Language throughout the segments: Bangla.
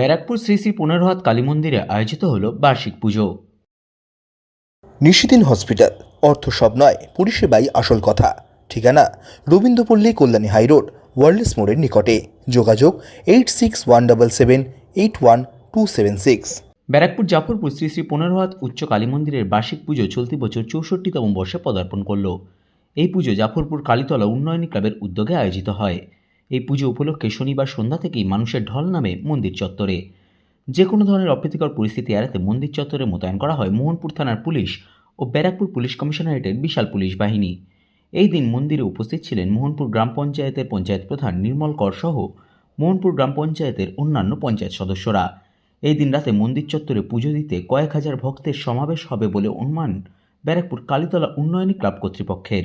ব্যারাকপুর শ্রী শ্রী পনেরো হাত কালী মন্দিরে আয়োজিত হল বার্ষিক পুজো। নিশিদিন হসপিটাল অর্থ সব নয় পরিষেবাই আসল কথা। ঠিকানা রবীন্দ্রপল্লী কল্যাণী হাইরোড ওয়ার্ল্ডস মোড়ের নিকটে। যোগাযোগ eight six one double seven eight one two seven six. Barrackpore Jafarpur Shri Shri পনেরো হাত উচ্চ কালী মন্দিরের বার্ষিক পুজো চলতি বছর চৌষট্টিতম বর্ষে পদার্পণ করল। এই পুজো জাফরপুর কালীতলা উন্নয়নী ক্লাবের উদ্যোগে আয়োজিত হয়। এই পুজো উপলক্ষে শনিবার সন্ধ্যা থেকেই মানুষের ঢল নামে মন্দির চত্বরে। যে কোনো ধরনের অপ্রীতিকর পরিস্থিতি এড়াতে মন্দির চত্বরে মোতায়েন করা হয় মোহনপুর থানার পুলিশ ও ব্যারাকপুর পুলিশ কমিশনারেটের বিশাল পুলিশ বাহিনী। এই দিন মন্দিরে উপস্থিত ছিলেন মোহনপুর গ্রাম পঞ্চায়েতের পঞ্চায়েত প্রধান নির্মল কর সহ মোহনপুর গ্রাম পঞ্চায়েতের অন্যান্য পঞ্চায়েত সদস্যরা। এই দিন রাতে মন্দির চত্বরে পুজো দিতে কয়েক হাজার ভক্তের সমাবেশ হবে বলে অনুমান ব্যারাকপুর কালীতলা উন্নয়নী ক্লাব কর্তৃপক্ষের।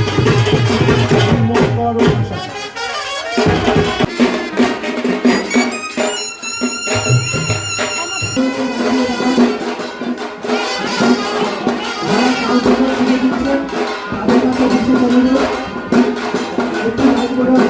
পরিচালনা সুস্থভাবে